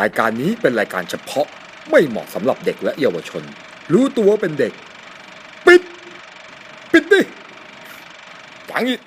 รายการนี้เป็นรายการเฉพาะไม่เหมาะสำหรับเด็กและเยาวชน รู้ตัวเป็นเด็ก ปิด ปิดดิฟังอีก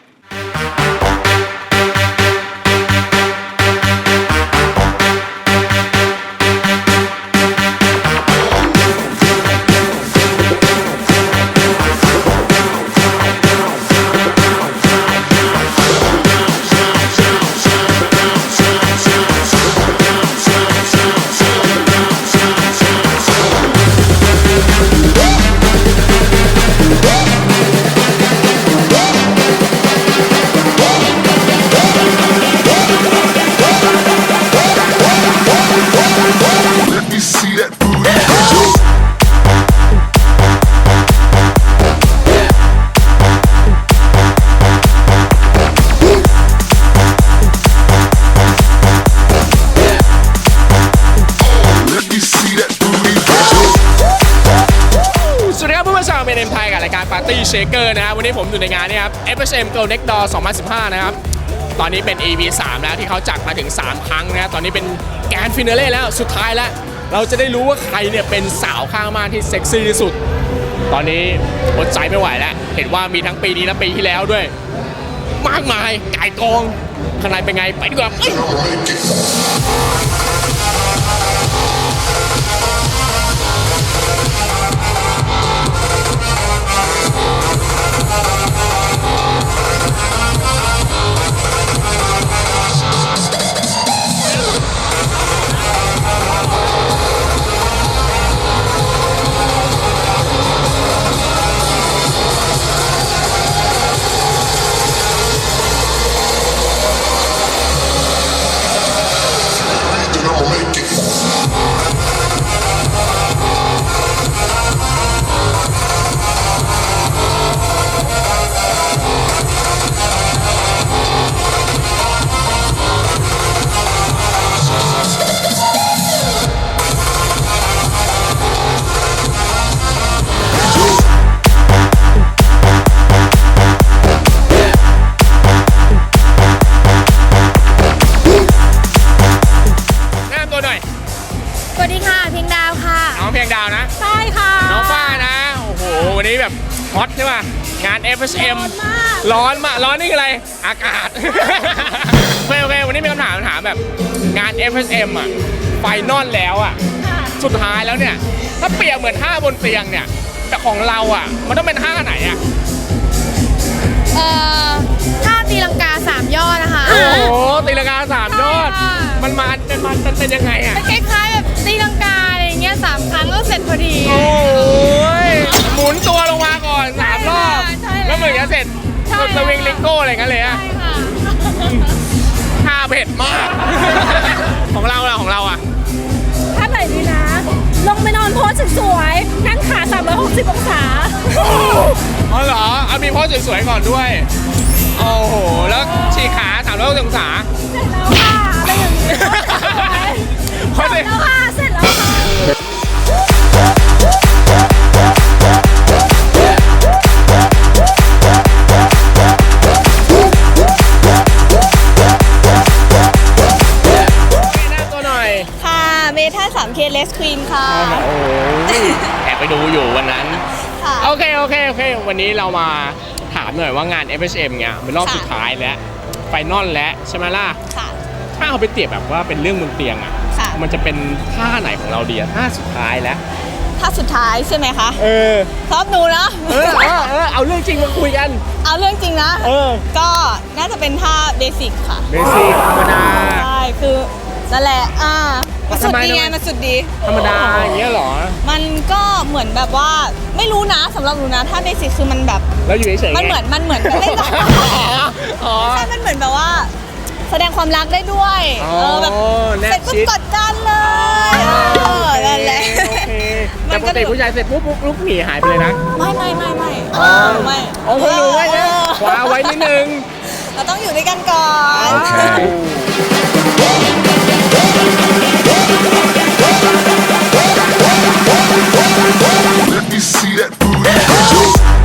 เชคเกอร์นะครับวันนี้ผมอยู่ในงานนี่ครับ FHM Girl Next Door 2015 นะครับ ตอนนี้เป็น EP 3 แล้วที่เขาจัดมาถึง 3 ครั้งนะตอนนี้เป็นแกรนฟินาเล่แล้วสุดท้ายแล้ว เราจะได้รู้ว่าใครเนี่ยเป็นสาวข้างมากที่เซ็กซี่ที่สุด ตอนนี้อดใจไม่ไหวแล้ว เห็นว่ามีทั้งปีนี้และปีที่แล้วด้วย มากมายไก่กองข้างในเป็นไงไปดีกว่า ร้อนมากร้อนมากร้อนนี่คืออะไร อากาศ โอเคโอเควันนี้มีคำถามคำถามแบบงาน FHM อะไฟนอลแล้วอะค่ะ สุดท้ายแล้วเนี่ย ถ้าเปรียบเหมือนท่าบนเตียงเนี่ย แต่ของเราอะ มันต้องเป็นท่าไหนอะ เอ่อท่าตีลังกาสามยอดนะคะ โอ้โหตีลังกาสามยอด ใช่ค่ะ มันมามันมันมันเป็นยังไงอะ คล้ายๆแบบตีลังกาอะไรอย่างเงี้ยสามครั้งก็เสร็จพอดี โอ้ยหมุนตัวลงมาก่อนสามรอบ ใช่ค่ะแล้วเหมือนจะเสร็จ ใช่ค่ะสวิงลิงโก้อะไรอย่างเงี้ยเลยอะใช่ค่ะท่าเผ็ดมาก ของเราล่ะของเราอะท่าไหนดีนะ ลงไปนอนโพสสวยๆนั่งขา360องศา อ๋อเหรอเอามีโพสสวยๆก่อนด้วย โอ้โห แล้วฉีกขาสามร้อยองศา เสร็จแล้วค่ะอะไรอย่างนี้เพราะเสเนี่ร็ยจแล้วค่ะ เสร็จแล้วค่ะ ไปดูอยู่วันนั้น ค่ะ โอเค โอเค โอเค วันนี้เรามาถามหน่อยว่างาน FHM เนี่ยเป็นรอบค่ะ สุดท้ายแล้ว ไฟนอลแล้วใช่ไหมล่ะ ค่ะ ถ้าเอาไปเปรียบแบบว่าเป็นเรื่องบนเตียงอะ ค่ะ มันจะเป็นท่าไหนของเราดีอะท่าสุดท้ายแล้วท่าสุดท้ายใช่ไหมคะเออ ชอบหนูนะเออ เออ เออ เอาเรื่องจริงมาคุยกัน เอาเรื่องจริงนะ เออก็น่าจะเป็นท่าเบสิกค่ะ เบสิกธรรมดา ใช่ คือ นั่นแหละ อ่ามันสุดทำไมดีไงทำไมมันสุดดี ธรรมดาอย่างเงี้ยเหรอ มันก็เหมือนแบบว่า ไม่รู้นะสำหรับหนูนะ ถ้าเบสิกคือมันแบบ แล้วอยู่เฉยๆไงมันเหมือน มันเหมือนเล่นกับอ๋อ ใช่ มันเหมือนแบบว่า แสดงความรักได้ด้วยอ๋อเออแบบแนบเสร็จปุ๊บชิดกอดกันเลยเออนั่นแหละ โอเคมัแต่นปก็กติผู้ชายเสร็จปุ๊บลุกหนีหายไปเลยนะไม่ไม่ไม่ไม่อ๋อไม่โอ้ไม่รู้ไว้นะเออคว้าไว้นิดนึง เราต้องอยู่ด้วยกันก่อน Let me see that booty.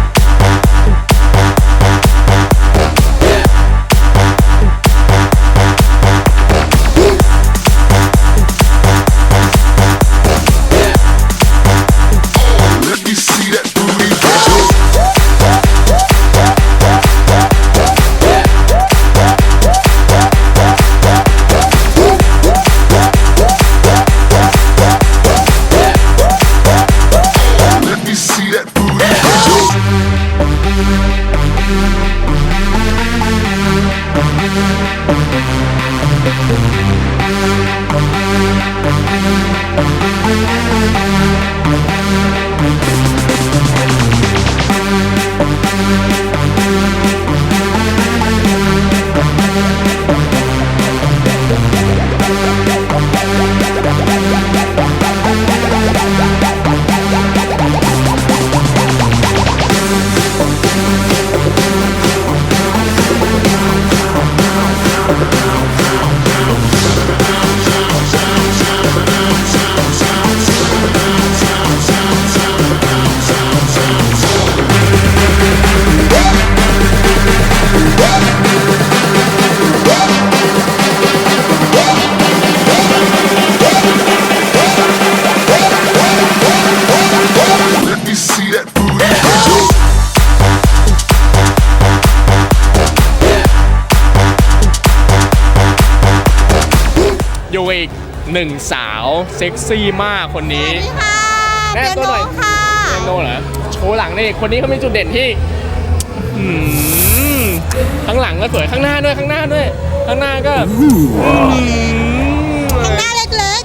เซ็กซี่มากคนนี้ค่ะแนะนำตัวหน่อยค่ะเปียโนเหรอโชว์หลังนี่คนนี้เขามีจุดเด่นที่อืมข้างหลังก็สวยข้างหน้าด้วยข้างหน้าด้วย ข้างหน้าก็อืมหน้าเล็ก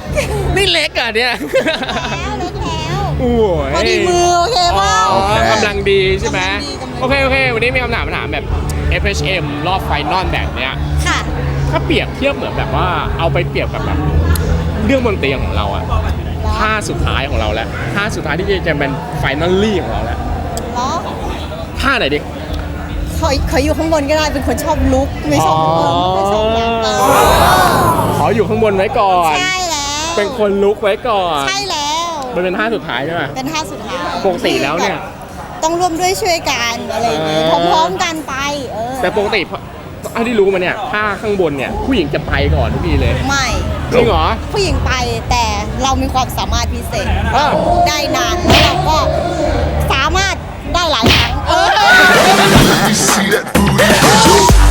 นี่เล็กอะเนี่ยๆแล้วเล็กแล้วโอ้ยพอดีมือโอเคอ๋เปล่าอกำลังดีใช่ไหมกำลังดีกำลังดีโอเคโอเควันนี้มีคำถามมาถามแบบ FHM รอบไฟนอลแบบเนี้ย ค่ะ ถ้าเปรียบเทียบเหมือนแบบว่าเอาไปเปรียบกับแบบ เรื่องบนเตียงของเราอะท่าสุดท้ายของเราแล้วท่าสุดท้ายที่จะเป็นไฟนอลลี่ของเราแล้วเหรอท่าไหนดิขอขออยู่ข้างบนก็ได้เป็นคนชอบลุกไม่ชอบอ๋อไม่ชอบนั่งเออขออยู่ข้างบนไว้ก่อน ใช่แล้วเป็นคนลุกไว้ก่อน ใช่แล้วมันเป็นท่าสุดท้ายใช่ไหมเป็นท่าสุดท้ายปกติแล้วเนี่ย ต้องร่วมด้วยช่วยกันอะไรอย่างงี้เออพร้อมๆกันไปเออแต่ปกติเท่าที่รู้มาเนี่ยท่าข้างบนเนี่ยผู้หญิงจะไปก่อนทุกทีเลย ไม่ จริงเหรอ ผู้หญิงไปแต่เรามีความสามารถพิเศษอ้าว ได้นานแล้วเราก็สามารถได้หลายครั้งเออ Let me see that booty.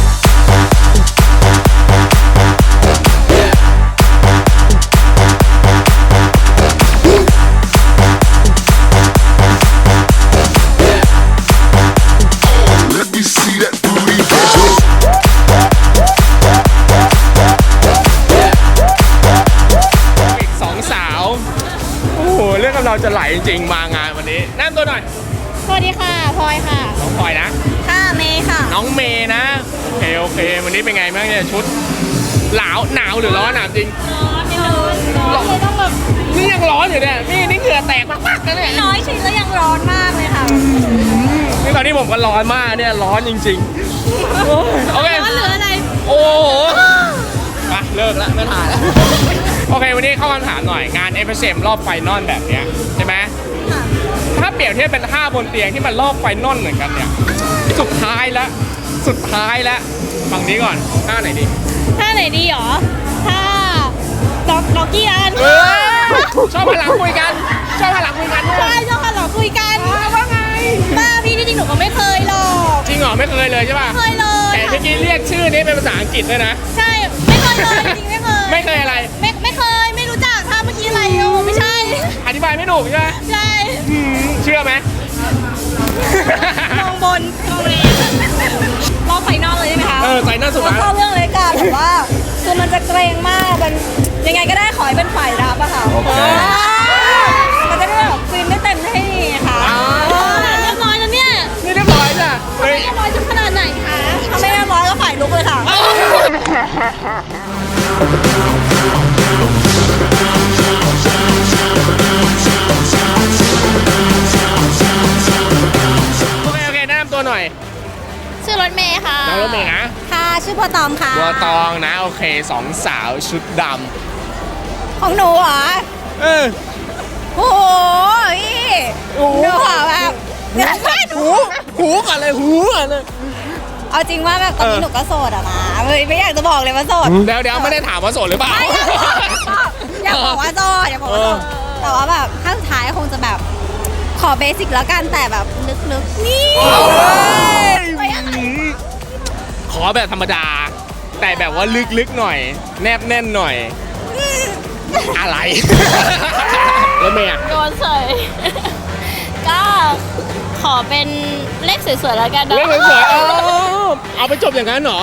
เรื่องกับเราจะไหลจริงๆมางานวันนี้แนั่นตัวหน่อยสวัสดีค่ะพลอยค่ะ น้องพลอยนะ ค่ะเมย์ค่ะ น้องเมย์นะโอเคโอเค วันนี้เป็นไงบ้างเนี่ยชุดหนาวหนาวหรือร้อนหนาวจริงร้อนเลยต้องแบบนี่ยังร้อนอยู่เนี่ยนี่นี่เหงื่อแตกปักๆกันเนี่ยน้อยชิ้นแล้วยังร้อนมากเลยค่ะนี่ตอนนี้ผมก็ร้อนมากเนี่ยร้อนจริงๆโอเคร้อนเหลืออะไรโอ้โหไปเลิกแล้วไม่ถ่ายแล้ว โอเค วันนี้เข้าคำถามหน่อยงาน f อ m รอบไฟนอลแบบเนี้ยใช่ไหมถ้าเปรียบเทียบเป็นท่าบนเตียงที่มันรอบไฟนอลเหมือนกันเนี่ย สุดท้ายแล้วสุดท้ายแล้วฝั่งนี้ก่อนท่าไหนดีถ้าไหนดีหรอถ้าล็อกล็อกกี้อันเออชอบพลังคุยกัน ชอบพลังคุยกันด้วใช่ยเจ้าค่ะหลอกคุยกันว่าไงบ้าพี่ที่จริงหนูก็ไม่เคยหรอกจริงเหรอไม่เคยเลยใช่ป่ะเคยเลยแต่เมื่อกี้เรียกชื่อนี้เป็นภาษาอังกฤษด้วยนะ ใช่ไม่เคยเลยจริงๆไม่เคยไม่เคยอะไร ธิบายไม่ถูกใช่ไหมใช่อืมเชื่อไหม มองบนมองเลยรอบไฟนอลเลยใช่ไหมคะเออใส่หน้าสุดเรานะเข้าเรื่องเลยกันแบบว่าคือมันจะเกรงมากมันยังไงก็ได้ขอให้เป็นฝ่ายรับอะค่ะโอเค มันจะได้แบบฟินได้เต็มที่ค่ะอ่าเออเรียบร้อยแล้วเนี่ยนี่เรียบร้อยจ้ะเฮ้ยเรียบร้อยจะขนาดไหนคะ ถ้าไม่เรียบร้อยก็ฝ่ายลุกเลยค่ะ ชื่อรถเมย์ค่ะน้องรถเมย์นะค่ะชื่อบัวตอมค่ะบัวตองนะโอเคสองสาวชุดดของหนูเหรอำเออโอ้โหพี่โอ้โหหนูขอแบบไม่หนูหูหูก่อนเลยหูก่อนเลยเอาจริงว่าแบบตอนนี้เออหนูก็โสดอะนะเฮ้ยไม่อยากจะบอกเลยว่าโสดเดี๋ยวเดี๋ยวไม่ได้ถามว่าโสดหรือเปล่าไม่อยากบอกว่าโสดอยากบอกว่าโสดเออแต่ว่าแบบขั้นสุดท้ายคงจะแบบ ขอเบสิกแล้วกันแต่แบบลึกๆนี่ไม่อะไรขอแบบธรรมดา แต่แบบว่าลึกๆหน่อย แนบแน่นหน่อย อะไรรถเมย์อะโดนเฉยก็ขอเป็นเลขสวยๆแล้วกันนะเรื่องสวยๆเอาเอาไปจบอย่างนั้นเหรอ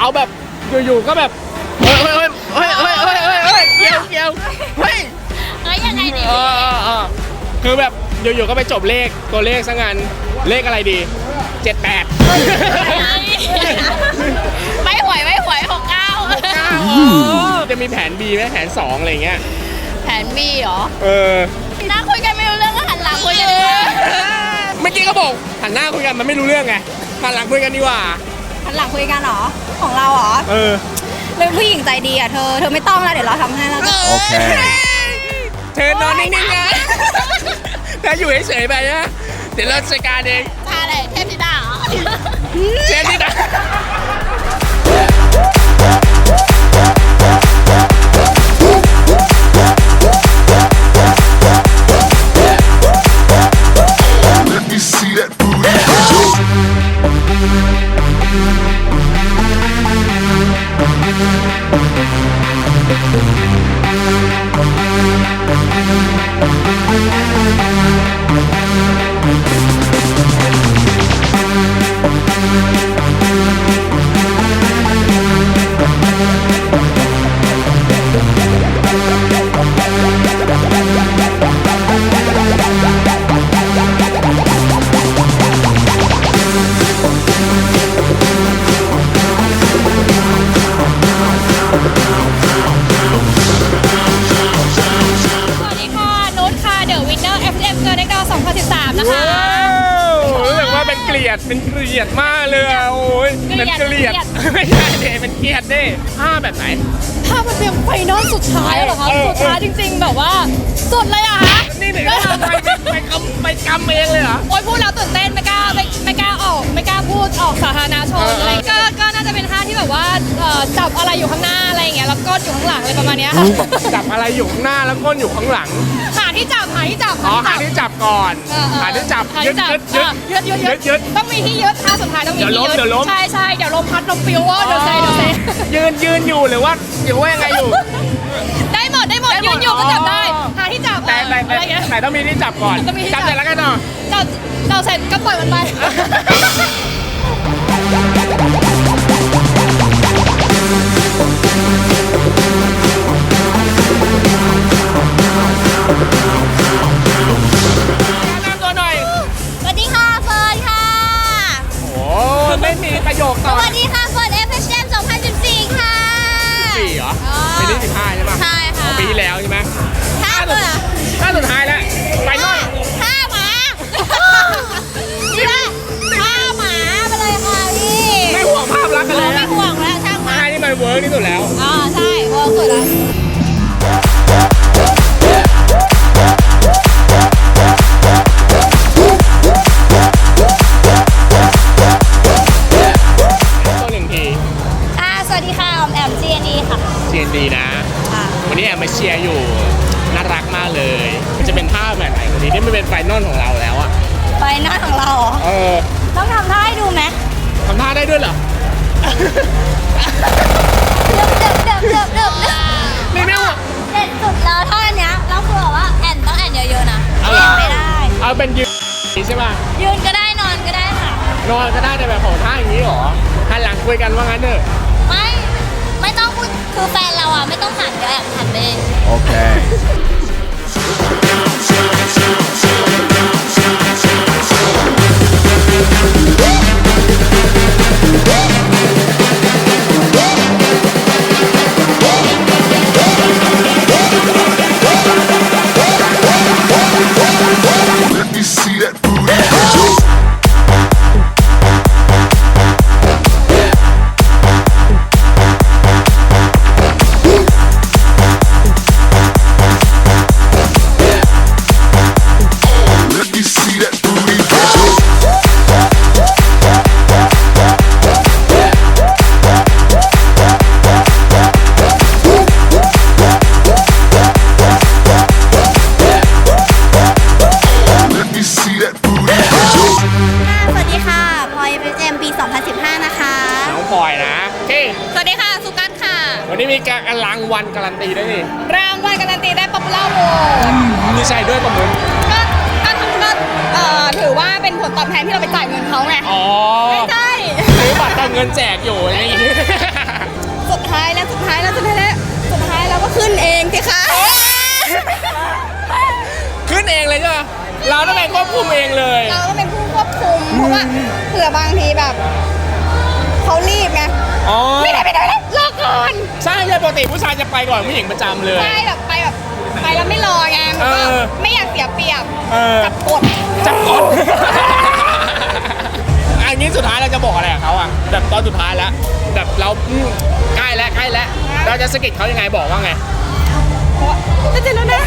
เอาแบบอยู่ๆก็แบบเอเฮ้ยเฮ้ยเฮ้ยเฮ้ยเฮ้ยเฮ้ยเกี่ยวเกี่ยวเฮ้ยเฮ้ยยังไงดี เออเออเออ คือแบบอยู่ๆก็ไปจบเลขตัวเลขซะงั้นเลขอะไรดีเจ็ดแปดไม่หวยไม่หวยหกเก้าจะมีแผน B ไหมแผน 2 อะไรเงี้ย แผนบีเหรอเออ นั่งคุยกันไม่รู้เรื่องก็หันหลังคุยกันดีกว่าเมื่อกี้ก็บอกหันหน้าคุยกันมันไม่รู้เรื่องไงหันหลังคุยกันดีกว่า หันหลังคุยกันเหรอ ของเราเหรอเออ เป็นผู้หญิงใจดีอะเธอ เธอไม่ต้องแล้วเดี๋ยวเราทำให้แล้วกันโอ เคเธอนอนนิ่งๆนะถ้าอยู่เฉยๆไปนะ เดี๋ยวเราจัดการเองพาอะไรเทพธิดาเหรอ เชฟนี่นะ ส แบบไหน ถ้ามันเป็นไฟนอลสุดท้ายเหรอคะ เออสุดท้ายจริง ๆ แบบว่า สุดเลยอะคะนี่ถึงก็ไปไปไปกำไปกำเองเลยเหรอ โอ๊ยพูดแล้วตื่นเต้นไม่กล้าไม่ไม่กล้าออกไม่กล้าพูดออกสาธารณชนเอออะไรก็ก็น่าจะเป็นท่าที่แบบว่าเอ่อจับอะไรอยู่ข้างหน้าอะไรอย่างเงี้ยแล้วก้นอยู่ข้างหลังอะไรประมาณเนี้ยค่ะจับอะไรอยู่ข้างหน้าแล้วก้นอยู่ข้างหลัง หาที่จับหาที่จับอ๋อหาที่จับก่อนเออเออหาที่จับหายึดที่จับยึดยึด เออยึดยึดยึดต้องมีที่ยึดท่าสุดท้ายต้องมีเดี๋ยวที่ล้มยึดเดี๋ยวล้ม ใช่ใช่เดี๋ยวลมพัดลมปิวว่าเดี๋ยวเซเดี๋ยวเซยืนยืนอยู่หรือว่าหรือว่ายังไงอยู่ ได้หมดได้หมดได้หมดยืนอยู่ก็จับได้อ๋อหาที่จับ แต่แต่เออแต่อะไรเงี้ย แต่ต้องมีที่จับก่อนต้องมีที่จัจับบเสร็จแล้วกันเนาะจับจับเสร็จก็ปล่อยมันไป แนะนำตัวหน่อย สวัสดีค่ะเฟิร์นค่ะ โอ้ไม่มีประโยคสต่อวัสดีค่ะเฟิร์น FHM 2014 ค่ะ สี่เหรออ๋อปีที่สิบห้าใช่ปะใช่ค่ะ อ๋อปีที่แล้วใช่ไหมท่าเบื่อ ถ้าสุดท้ายแล้ว ไปหน่อยท่าหมานี่ละท่าหมาไปเลยค่ะพี่ไม่ห่วงภาพลักษณ์กันเลยไม่นะห่วงแล้วช่างมันท่านี่มันเวิร์กที่สุดแล้ว อ๋อใช่เวิร์กสุดแล้ว ตัวหนึ่งทีค่ะสวัสดีค่ะออมแอม GNE ค่ะ CND นะ ค่ะ วันนี้แอบมาเชียร์อยู่ นวันนี้ที่มันเป็นไฟนอลของเราแล้วอะไปหน้าของเราเหรอ เออต้องทำท่าให้ดูไหมทำท่าได้ด้วยเหรอ เดิบเดิบเดิบเดิบเดิบไม่ไม่ห่วงเด็ดสุดแล้วท่าเนี้ยแล้วคือแบบว่าแอนต้องแอนเยอะๆนะเอาเหรอ ไม่ได้ เอาเป็นยืนใช่ป่ะ ยืนก็ได้นอนก็ได้ค่ะ นอนก็ได้แต่แบบของท่าอย่างนี้เหรอหันหลังคุยกันว่างั้นเถอะ ไม่ไม่ต้องพูดคือแฟนเราอะ ไม่ต้องหันเดี๋ยวแอบหันไปเองโอเค นเองเลยใช่ไหมเราต้องไปควบคุมเองเลย เราต้องเป็นผู้ควบคุมเพราะว่าเผื่อบางทีแบบเขารีบไงอ๋อ ไม่ได้ไม่ได้ไม่ได้รอก่อนใช่ใช่ปกติผู้ชายจะไปก่อนผู้หญิงประจำเลย ใช่แบบไปแบบไปแล้วไม่รอไงมันก็เออ ไม่อยากเสียเปรียบเออจับกดจับก่อนอันนี้สุดท้ายเราจะบอกอะไรกับเขาอะแบบตอนสุดท้ายแล้วแบบเราอืมใกล้แล้วใกล้แล้วเราจะสะกิดเขายังไงบอกว่าไง จะเจอแล้วนะ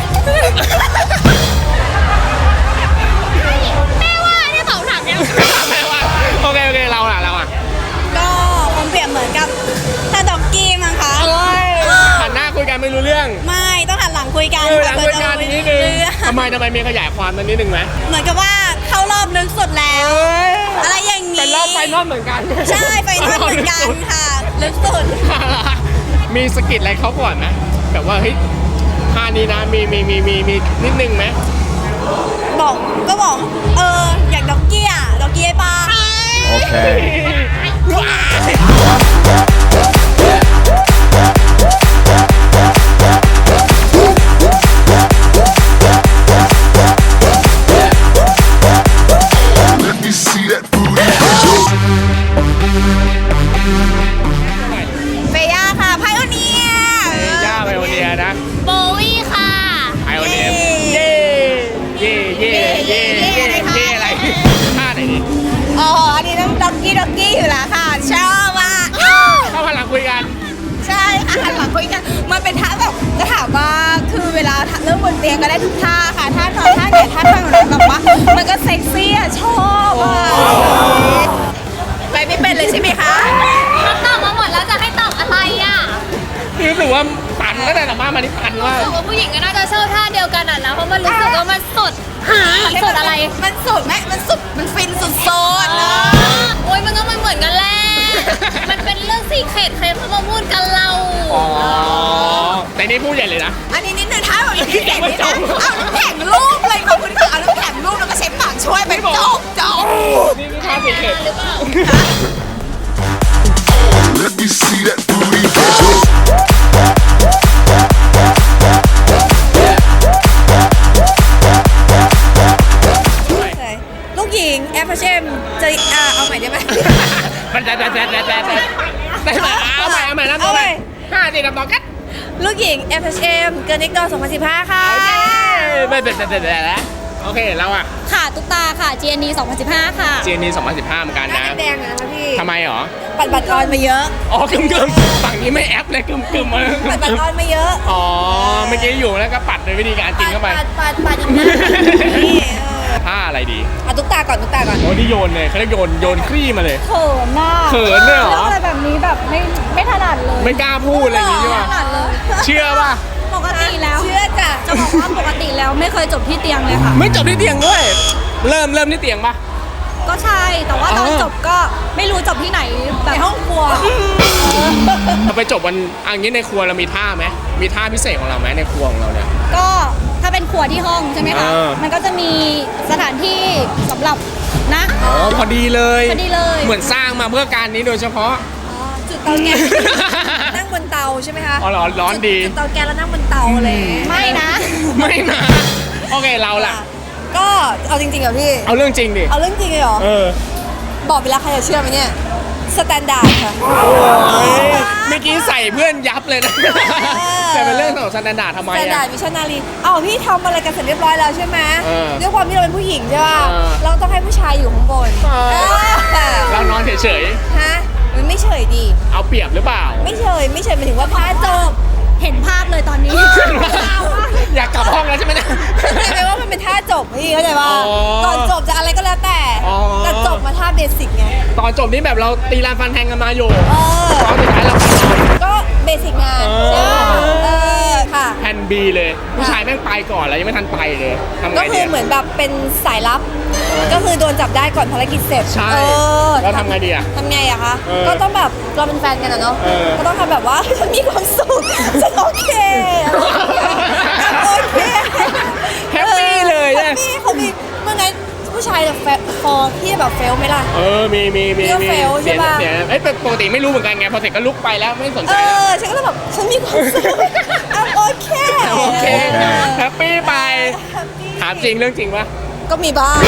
เนี่ยเผาถังเนี่ยแม่ว่าโอเคโอเคเราล่ะเราอะก็คงเปรียบเหมือนกับถ้าด็อกกี้มั้งคะหันหน้าคุยกันไม่รู้เรื่องไม่ต้องหันหลังคุยกันเออหลังคุยกันนิดนึงเออทำไมทำไมมีขยายความตรงนิดนึงไหมเหมือนกับว่าเข้ารอบลึกสุดแล้ว อะไรอย่างนี้เป็นรอบไฟนอลเหมือนกัน ใช่ไฟนอลเหมือนกันค่ะลึกสุดมีสกิดอะไรเขาก่อนไหมแบบว่าเฮ้ยท่านี้นะมีมีมีมีมีนิดนึงไหม บอกก็บอก เอออยากด็อกกี้อะด็อกกี้ไอ้ปลาว้าย Let เริ่มบนเตียงก็ได้ทุกท่าค่ะท่านอนท่าเนี่ยท่าทางของเราแบบว่ามันก็เซ็กซี่อะชอบอะไปไม่เป็นเลยใช่ไหมคะตอบมาหมดแล้วจะให้ตอบอะไรอะรู้สึกว่าปั่นตั้งแต่สัมภาษณ์มานี่ปั่นว่ารู้สึกว่าผู้หญิงก็น่าจะชอบท่าเดียวกันอะนะเพราะมันรู้สึกว่ามันสุดมันสุดอะไร มันสุดไหมมันสุดมันฟินสุดโซนอ๋อโอ้ยมันก็มันเหมือนกันแหละมันเป็นเรื่องสีเขตใครเขามาพูดกันเราอ๋อแต่นี่พูดใหญ่เลยนะอันนี้นิดนึง ท่าแบบอย่างนี้แข็งนี่นะเอาน้ำแข็งลูกเลยขอบคุณค่ะเอาน้ำแข็งลูกแล้วก็ใช้ปากช่วยไปจบจบนี่คือท่าสิเข็ดหรือเปล่า Let me see that booty. ลูกหญิงแอฟเฟชมจะอ่าเอาใหม่ได้ไหม มันแต่แต่แต่แต่แต่แต่แต่เอาใหม่เอาใหม่นะตัวใหม่ห้าสี่ดับต่อกัน ลูกหญิง FHM เกินเน็กดอ2015 ค่ะ ไม่เป็นแต่แต่แต่แล้วโอเคเราอะค่ะ ตุ๊กตาค่ะ GND 2015 ค่ะเจนนี่2015เหมือนกันหน้านะแดงๆอะนะคะพี่ทำไมหรอ ปัดบัตรออนมาเยอะ อ๋อกึมกึมฝั่งนี้ไม่แอปเลยกึมกึมมาปัดบัตรออนมาเยอะอ๋อเมื่อกี้อยู่แล้วก็ปัดโดยวิธีการกินเข้าไป ปัดปัดปัดอีกนะนี่เออท่าอะไรดีเอาตุ๊กตาก่อนตุ๊กตาก่อนโอ้นี่โยนเลยเขาเรียกโยนโยนคลี่มาเลย เขินน่ะเขินเลยเหรอรื่องอะไรแบบนี้แบบไม่ไม่ถนัดเลย ไม่กล้าพูดอะไรอย่างงี้ใช่ไม่ปะถนัดเลย เชื่อป่ะ ปกติแล้วเชื่อจ้ะ จะบอกว่าปกติแล้วไม่เคยจบที่เตียงเลยค่ะ ไม่จบที่เตียงด้วย เริ่มเริ่มที่เตียงปะก็ใช่ แต่ว่าตอนอ๋อจบก็ไม่รู้จบที่ไหนแบบในห้องครัว เราไปจบวันอันนี้ในครัวเรามีท่าไหมมีท่าพิเศษของเราไหมในครัวของเราเนี่ย ก็ถ้าเป็นครัวที่ห้องใช่ไหมคะ เออ มันก็จะมีสถานที่สำหรับนะ อ๋อพอดีเลย พอดีเลย เหมือนสร้างมาเพื่อการนี้โดยเฉพาะอ๋อจุดเตาแก๊สนั่งบน เตาใช่ไหมคะอ๋อเหรอร้อนดี จุดเตาแก๊สแล้วนั่งบนเตาเลยไม่นะ ไม่นะโอเคเราล่ะ ก็เอาจริงๆเหรอพี่ เอาเรื่องจริงดิ เอาเรื่องจริงเลยเหรอ เออบอกไปแล้วใครจะเชื่อไหมเนี่ยสแตนดาร์ดค่ะเฮ้ยเมื่อกี้ใส่เพื่อนยับเลยนะ แต่เป็นเรื่องของสแตนดาร์ดทำไมสแตนดาร์อะ ดวิชานารีอ้าวพี่ทำอะไรกันเสร็จเรียบร้อยแล้วใช่ไหมเออด้วยความที่เราเป็นผู้หญิงใช่ป่ะ เออ เราต้องให้ผู้ชายอยู่ข้างบนเออเออเรานอนเฉยฮะ มันไม่เฉยดีๆเอาเปรียบหรือเปล่า ไม่เฉยไม่เฉยหมายถึงว่าผ้าจบเห็นภาพเลยตอนนี้ อยากกลับห้องแล้วใช่ไหมเนี่ย เข้าใจไหมว่ามันเป็นท่าจบพี่เข้าใจป่ะอ๋อก่อนจบจะอะไรก็แล้วแต่อ๋อ แต่จบมาท่าเบสิกไงตอนจบนี่แบบเราตีลานฟันแทงกันมาอยู่เออตอนสุดท้ายเราก็เบสิกงานเออใช่ป่ะเออ ค่ะ แพนบีเลย ผู้ชายแม่งไปก่อนแล้วยังไม่ทันไปเลยทำไงก็คืดีอเหมือนแบบเป็นสายลับ ก็คือโดนจับได้ก่อนภารกิจเสร็จใช่เออแล้วทำไงดีอะทำไงอะคะเออก็ต้องแบบเราเป็นแฟนกันอะเนาะเออ ก็ต้องทำแบบว่า ฉันมีความสุขฉันโอเคโอเค แฮปปี้เลยแฮนะปปี้เขามีเมื่อไง ผู้ชายแบบแฟฟอที่แบบเฟลไหมล่ะ เออ มีมีมีเรื่องมี fail เสียใช่ปะ เสียเอ้ยปกติไม่รู้เหมือนกันไง พอเสร็จก็ลุกไปแล้วไม่สนเอใจแล้วอฉันก็เลยแบบฉันมีความสุขอะโอเคโอเคแฮปปี้ไปถามจริงเรื่องจริงปะก็มีบ้าง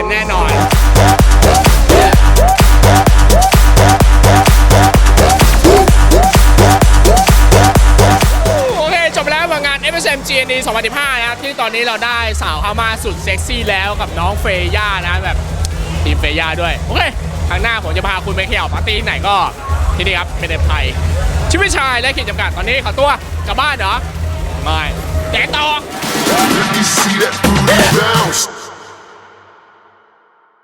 ปกเอฟเแน่นอน โอเค จบแล้วกับงาน FSM GND 2015 นะครับ ที่ตอนนี้เราได้สาวเข้ามาสุดเซ็กซี่แล้วกับน้องเฟย่านะแบบทีมเฟย่าด้วย โอเคครั้งหน้าผมจะพาคุณไปเที่ยวปาร์ตี้ไหนก็ที่นี่ครับเป็นเดมไทยชีวิตชายและขีดจำกัดตอนนี้ขอตัวกลับบ้านเหรอ ไม่แจกต่อ Let me see that booty bounce.